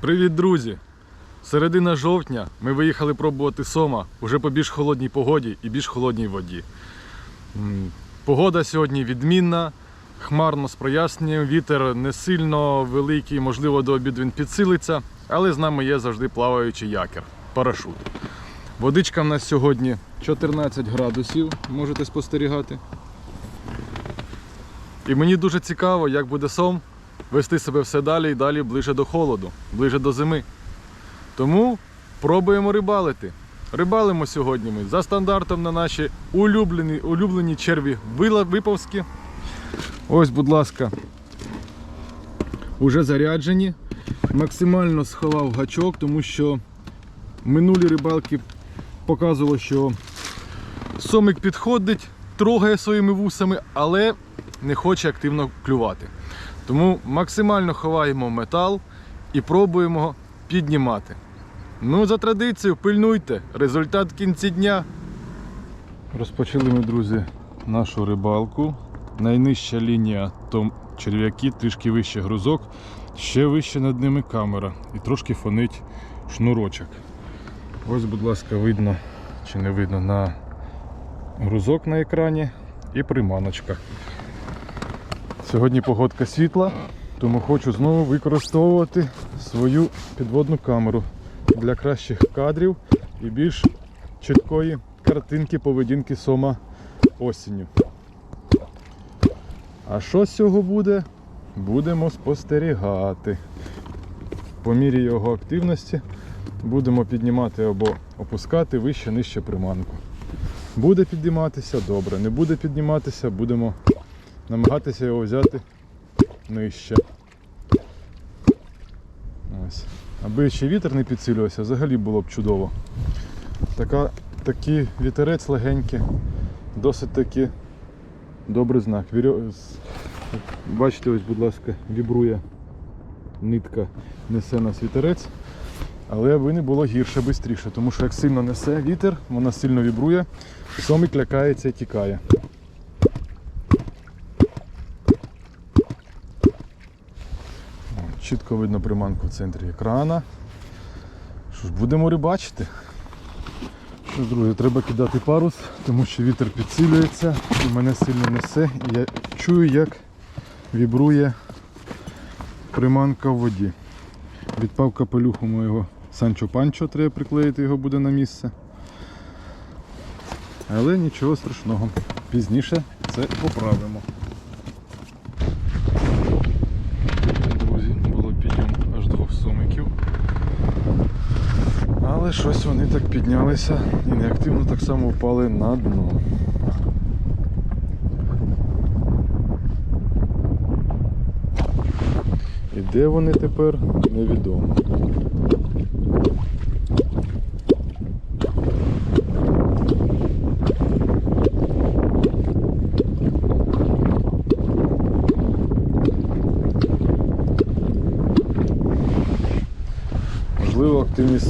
Привіт, друзі! Середина жовтня ми виїхали пробувати сома уже по більш холодній погоді і більш холодній воді. Погода сьогодні відмінна, хмарно з проясненням, вітер не сильно великий, можливо, до обіду він підсилиться, але з нами є завжди плаваючий якір парашут. Водичка в нас сьогодні 14 градусів, можете спостерігати. І мені дуже цікаво, як буде сом вести себе все далі і далі ближче до холоду, ближче до зими. Тому пробуємо рибалити. Рибалимо сьогодні ми за стандартом на наші улюблені, улюблені черві виповські. Ось, будь ласка, уже заряджені. Максимально сховав гачок, тому що минулі рибалки показувало, що сомик підходить, трогає своїми вусами, але не хоче активно клювати. Тому максимально ховаємо метал і пробуємо піднімати. Ну, за традицією, пильнуйте. Результат в кінці дня. Розпочали ми, друзі, нашу рибалку. Найнижча лінія то черв'яки, трішки вище грузок, ще вище над ними камера і трошки фонить шнурочок. Ось, будь ласка, видно чи не видно на грузок на екрані і приманочка. Сьогодні погодка світла, тому хочу знову використовувати свою підводну камеру для кращих кадрів і більш чіткої картинки поведінки сома осінню. А що з цього буде? Будемо спостерігати. По мірі його активності будемо піднімати або опускати вище нижче приманку. Буде підніматися добре, не буде підніматися, будемо намагатися його взяти нижче. Ось. Аби ще вітер не підсилювався, взагалі було б чудово. Така, такий вітерець легенький, досить таки добрий знак. Вірьо... Бачите, ось, будь ласка, вібрує нитка, несе нас вітерець. Але аби не було гірше, швидше, тому що як сильно несе вітер, вона сильно вібрує, сомик лякається і тікає. Чітко видно приманку в центрі екрана. Що ж, будемо рибачити. Що ж, друзі, треба кидати парус, тому що вітер підсилюється і мене сильно несе. І я чую, як вібрує приманка в воді. Відпав капелюх у моєго Санчо Панчо, треба приклеїти його буде на місце. Але нічого страшного. Пізніше це поправимо. Друзі, було підйом аж двох сомиків. Але щось вони так піднялися і неактивно так само впали на дно. І де вони тепер, невідомо.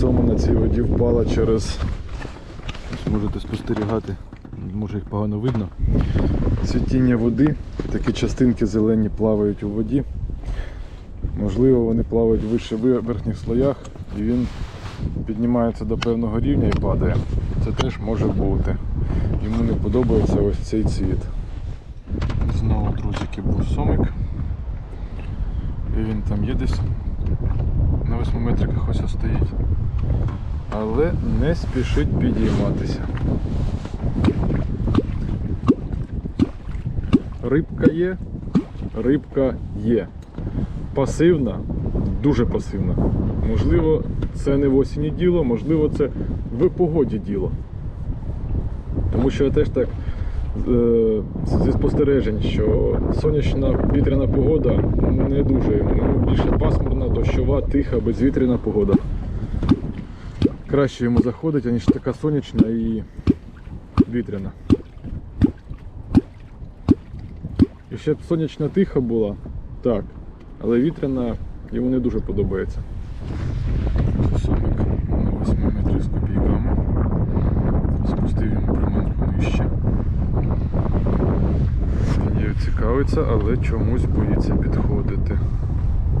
Сому на цій воді впала через. Ось можете спостерігати, може їх погано видно. Цвітіння води, такі частинки зелені плавають у воді. Можливо, вони плавають вище в верхніх слоях і він піднімається до певного рівня і падає. Це теж може бути. Йому не подобається ось цей цвіт. Знову, друзики, був сомик. І він там є десь на 8 метриках ось стоїть. Але не спішить підійматися. Рибка є, рибка є. Пасивна, дуже пасивна. Можливо, це не в осені діло, можливо, це в погоді діло. Тому що я теж так зі спостережень, що сонячна вітряна погода не дуже. Йому більше пасмурна, дощова, тиха, безвітряна погода. Краще йому заходить, аніж така сонячна і вітряна. І ще б сонячна тиха була, так, але вітряна йому не дуже подобається. Сомик на 8 метрів з копійками. Спустив йому приманку нижче. цікавиться, але чомусь боїться підходити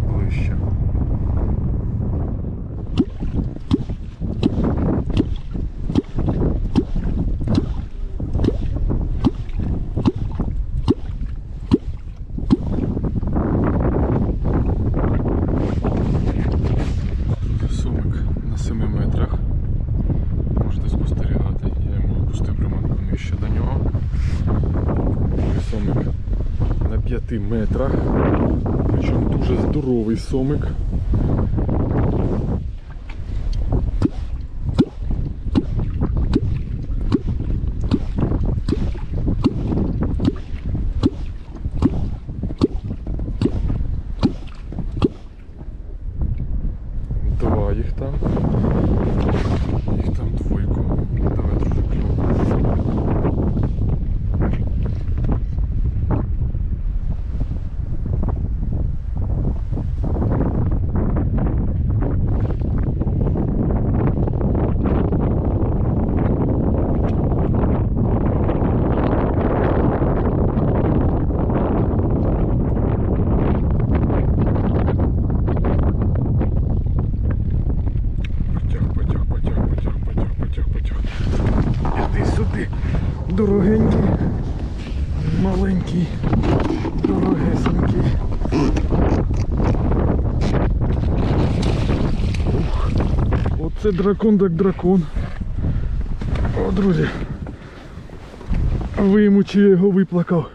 ближче. Спустерігати, я йому пустив приманку Ще до нього. Рисунок метрах. Причому дуже здоровий сомик. Два їх там. Їх там двойку. Давай дуже кльово. Потяг, потяг, потяг, потяг, потяг, потяг, потяг. Іди сюди, дорогенький, маленький, дорогесенький. Ух, Оце дракон так дракон. О, друзі. Вимучи я його виплакав.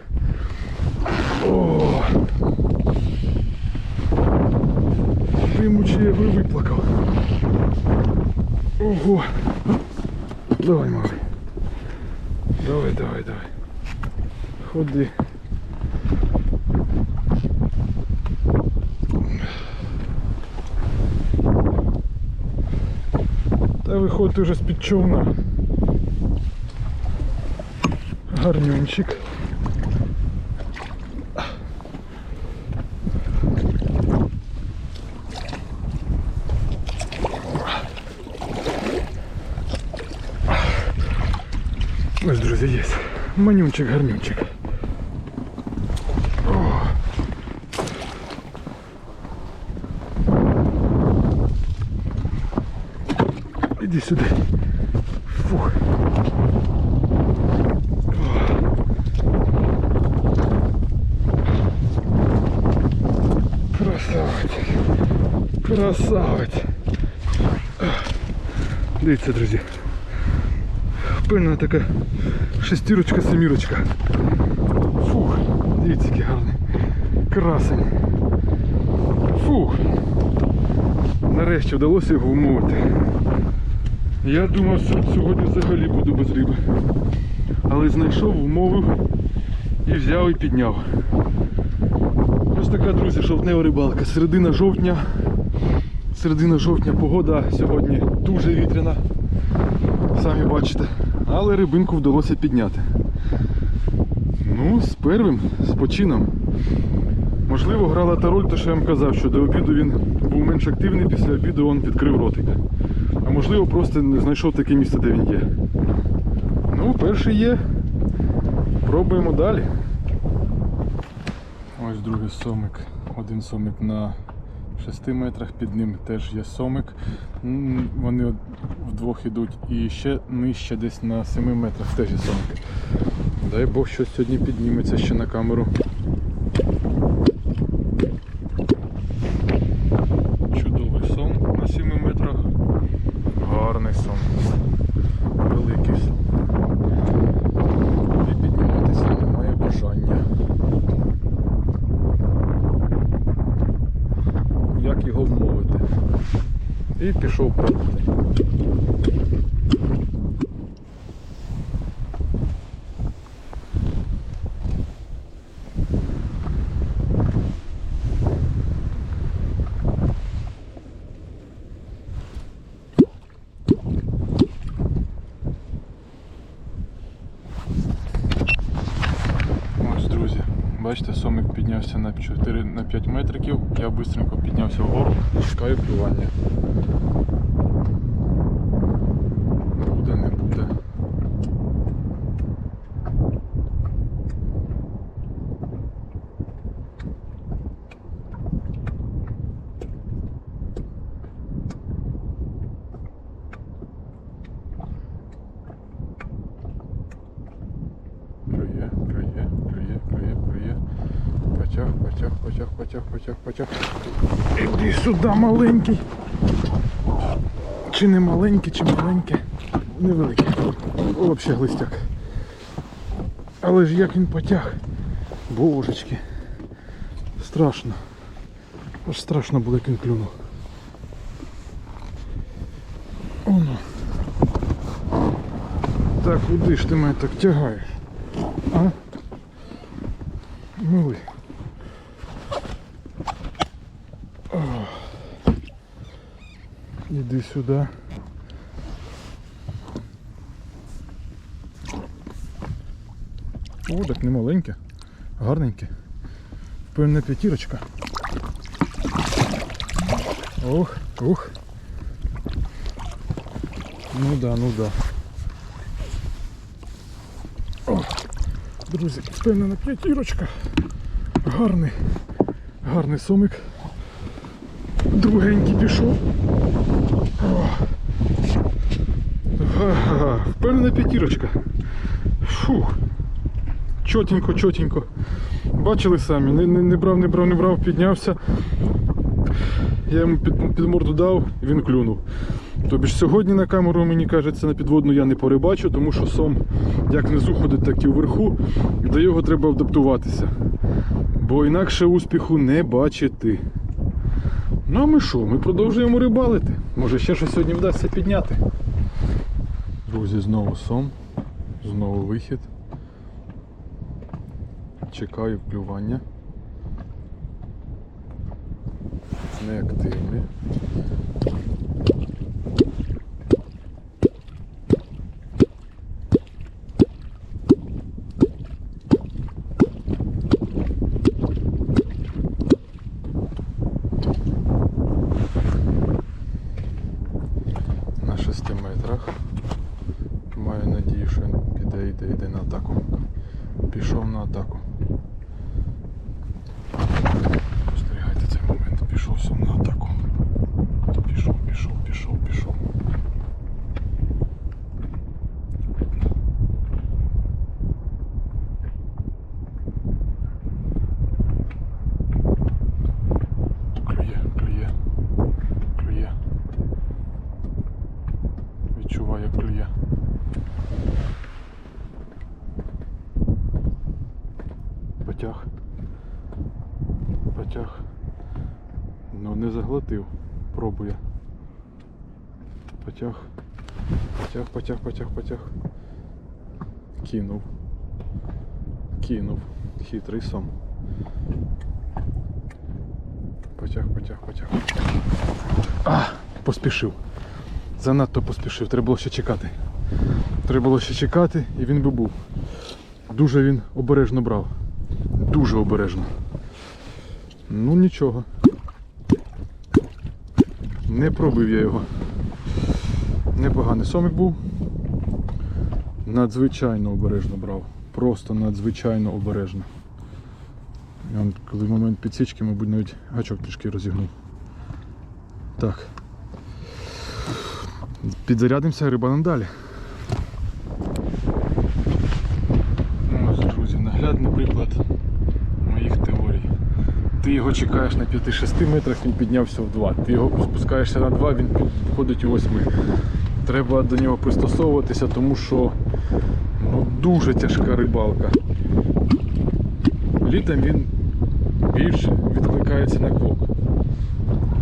О. Вимучи я його виплакав. Ого. Давай, малий. Давай, давай, давай. Ходи. Та виходь уже з-під човна. Гарнюнчик. Ось, друзі, є. Манюнчик, гарнюнчик. Сюди. Фух. Красавець. Красавець. Дивіться, друзі. Певна така шестірочка, семірочка. Фух, дивіться, який гарний. Красень. Фух. Нарешті вдалося його вмовити. Я думав, що сьогодні взагалі буду без риби. Але знайшов, вмовив і взяв і підняв. Ось така, друзі, жовтнева рибалка. Середина жовтня. Середина жовтня погода сьогодні дуже вітряна. Самі бачите. Але рибинку вдалося підняти. Ну, з первим, з почином. Можливо, грала та роль, то що я вам казав, що до обіду він був менш активний, після обіду він відкрив ротик. Можливо, просто не знайшов таке місце, де він є. Ну, перший є. Пробуємо далі. Ось другий сомик. Один сомик на 6 метрах, під ним теж є сомик. Вони вдвох ідуть. І ще нижче, десь на 7 метрах теж є сомик. Дай Бог, що сьогодні підніметься ще на камеру. Чудовий сон на 7 метрах. Гарний сон. Великий сон. І підніматися немає бажання. Як його вмовити? І пішов пробувати. Ось, друзі, бачите, сомик піднявся на 4 на 5 метриків. Я швидко піднявся вгору, чекаю плювання. Буде, не буде. Клює, клює, клює, клює, клює. Потяг, потяг, потяг, потяг, потяг. Іди сюди, маленький. Чи не маленький, чи маленький. Невеликий. Взагалі глистяк. Але ж як він потяг. Божечки. страшно. Аж страшно було, як він клюнув. Оно. Так, куди ж ти мене так тягаєш? А? Милий. О. Іди сюди. О, так не маленьке, гарненьке. Певна п'ятірочка. Ох, ух. Ну да, ну да. О, друзі, впевнена п'ятірочка. Гарний, гарний сомик. Другенький пішов. Впевнена п'ятірочка. Фух. Чотенько, чотенько. Бачили самі, не, не, не брав, не брав, не брав, піднявся. Я йому під, під морду дав, він клюнув. Тобі ж сьогодні на камеру, мені кажеться, на підводну я не перебачу, тому що сом як внизу ходить, так і вверху. До його треба адаптуватися. Бо інакше успіху не бачити. Ну а ми що? Ми продовжуємо рибалити. Може ще щось сьогодні вдасться підняти. Друзі, знову сом, знову вихід. Чекаю клювання. Неактивний. На 6 метрах. Маю надію, що він піде, йде, йде на атаку. Пішов на атаку. Спостерігайте цей момент. Пішов сам на атаку. Пішов, пішов, пішов, пішов. Клює, клює, клює. Відчуваю, як клює. Потяг. Потяг. Не заглотив. Пробує. Потяг. Потяг, потяг, потяг, потяг. Кинув. Кинув. Хитрий сом. Потяг, потяг, потяг. А! Поспішив. Занадто поспішив. Треба було ще чекати. Треба було ще чекати і він би був. Дуже він обережно брав. Дуже обережно. Ну нічого. Не пробив я його. Непоганий сомик був. Надзвичайно обережно брав. Просто надзвичайно обережно. Він, коли в момент підсічки, мабуть, навіть гачок трішки розігнув. Так. Підзарядимося рибаном далі. Ти його чекаєш на 5-6 метрах, він піднявся в 2. Ти його спускаєшся на 2, він підходить у 8. Треба до нього пристосовуватися, тому що ну, дуже тяжка рибалка. Літом він більше відкликається на квок.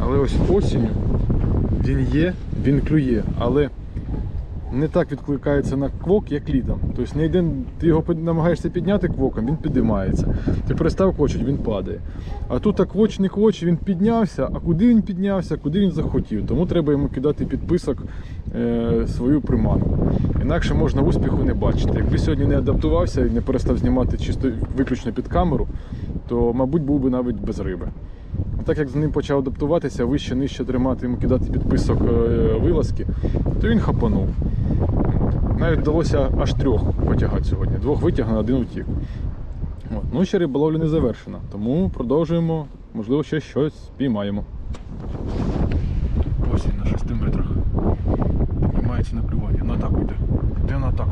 Але ось осінню він є, він клює, але не так відкликається на квок, як літом. Тобто не йде, ти його намагаєшся підняти квоком, він підіймається. Ти перестав квочити, він падає. А тут так квоч не квоч, він піднявся, а куди він піднявся, куди він захотів. Тому треба йому кидати підписок е, свою приманку. Інакше можна успіху не бачити. Якби сьогодні не адаптувався і не перестав знімати чисто виключно під камеру, то, мабуть, був би навіть без риби. Так як з ним почав адаптуватися, вище нижче тримати йому кидати підписок е, вилазки, то він хапанув. Навіть вдалося аж трьох потягати сьогодні. Двох витягнув, один утік. От. Ну, ще риболовля не завершена, тому продовжуємо, можливо, ще щось спіймаємо. Ось він на 6 метрах. Піднімається на плювання. На атаку йде. Йде на атаку.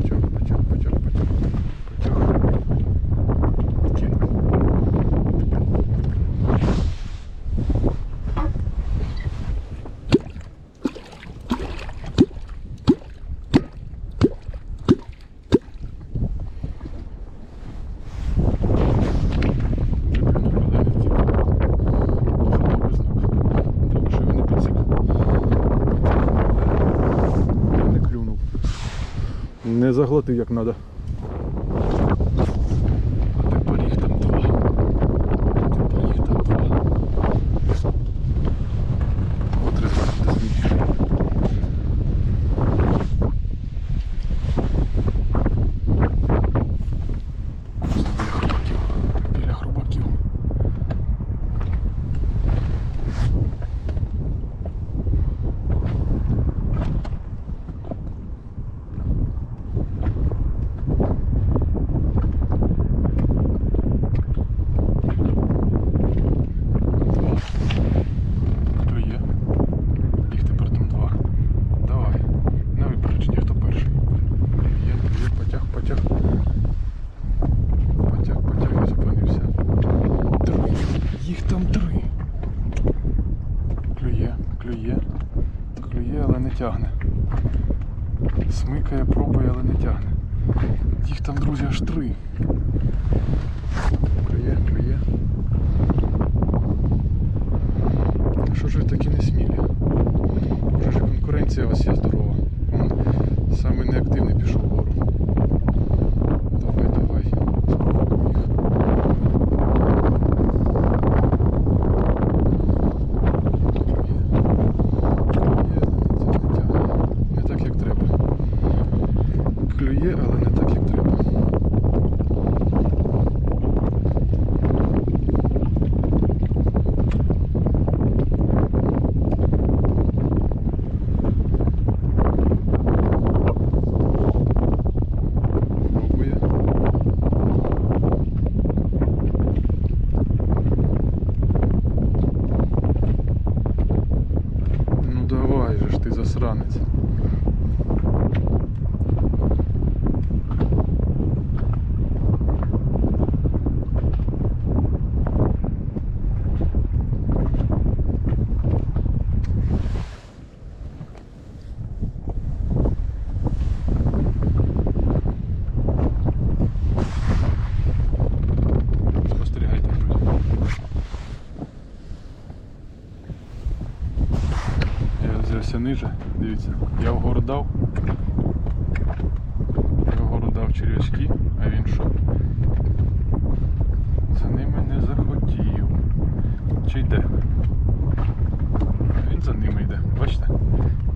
Потяг, потяг, потяг, потяг. Потяг. не заглотив як треба. А тепер їх там два. Тепер їх там два. От результат зміг. Біля хробаків. Біля хробаків. Два. Клює. Їх тепер там два. Давай. На випередження, хто перший. Є, є, потяг, потяг. Потяг, потяг, я зупинився. Три. Їх там три. Клює, клює. Клює, але не тягне. Смикає, пробує, але не тягне. Їх там, друзі, аж три. Клює, клює. Що ж ви такі не смілі? Вже ж конкуренція у вас є здорова. Вон, Самий неактивний пішов вгору. Давай, давай. Спробуємо їх. Клює. Клює, але не тягне. Не так, як треба. Клює, але не так, як треба. Пробує. Ну давай же ж ти засранець. Спостерігайте, друзі. Я взявся ниже, дивіться, я вгору дав. Я вгору дав черв'ячки, а він що? За ними не захотів. Чи йде? Він за ними йде, бачите?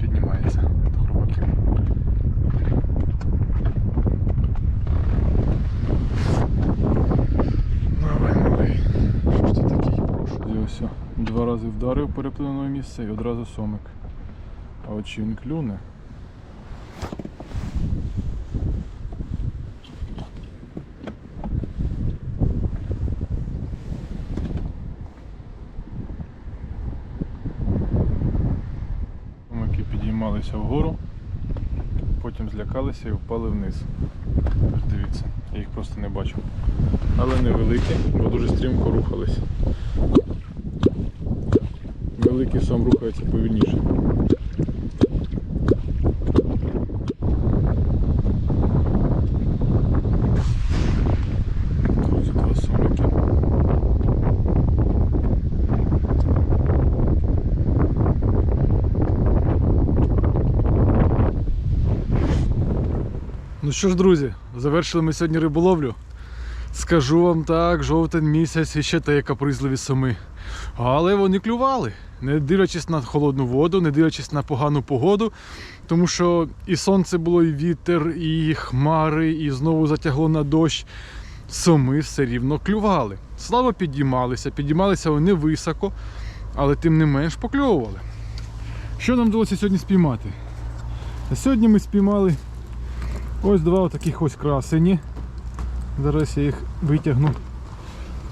Піднімається до хробаків. Два рази вдарив перепленене місце і одразу сомик. А от чи він клюне? Сомики підіймалися вгору, потім злякалися і впали вниз. Дивіться, я їх просто не бачу. Але невеликі, бо дуже стрімко рухались. Великий сам рухається повільніше. Друзі, два сомики. Ну що ж, друзі, завершили ми сьогодні риболовлю. Скажу вам так, жовтень місяць і ще те капризливі соми. Але вони клювали, не дивлячись на холодну воду, не дивлячись на погану погоду. Тому що і сонце було, і вітер, і хмари, і знову затягло на дощ. Соми все рівно клювали. Слабо підіймалися, підіймалися вони високо, але тим не менш покльовували. Що нам вдалося сьогодні спіймати? Сьогодні ми спіймали ось два таких ось красені. Зараз я їх витягну.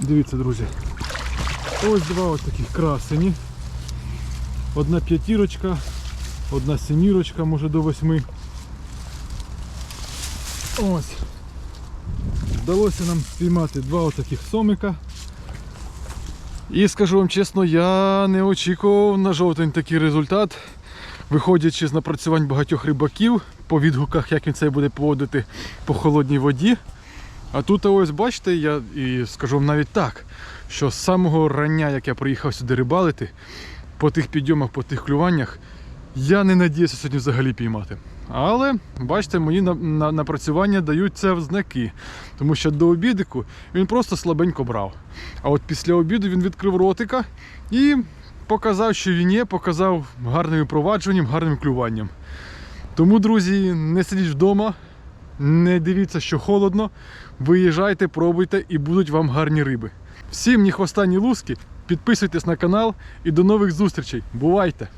Дивіться, друзі. Ось два ось таких красені. Одна п'ятірочка, одна сімірочка, може до восьми. Ось. Вдалося нам спіймати два отаких сомика. І скажу вам чесно, я не очікував на жовтень такий результат. Виходячи з напрацювань багатьох рибаків по відгуках, як він це буде поводити по холодній воді. А тут ось бачите, я і скажу вам навіть так, що з самого рання, як я приїхав сюди рибалити, по тих підйомах, по тих клюваннях, я не надіявся сьогодні взагалі піймати. Але бачите, мої на- на- напрацювання дають це в знаки. Тому що до обідику він просто слабенько брав. А от після обіду він відкрив ротика і показав, що він є, показав гарним випровадженням, гарним клюванням. Тому, друзі, не сидіть вдома, не дивіться, що холодно. Виїжджайте, пробуйте і будуть вам гарні риби. Всім ні хвоста, луски. Підписуйтесь на канал і до нових зустрічей. Бувайте!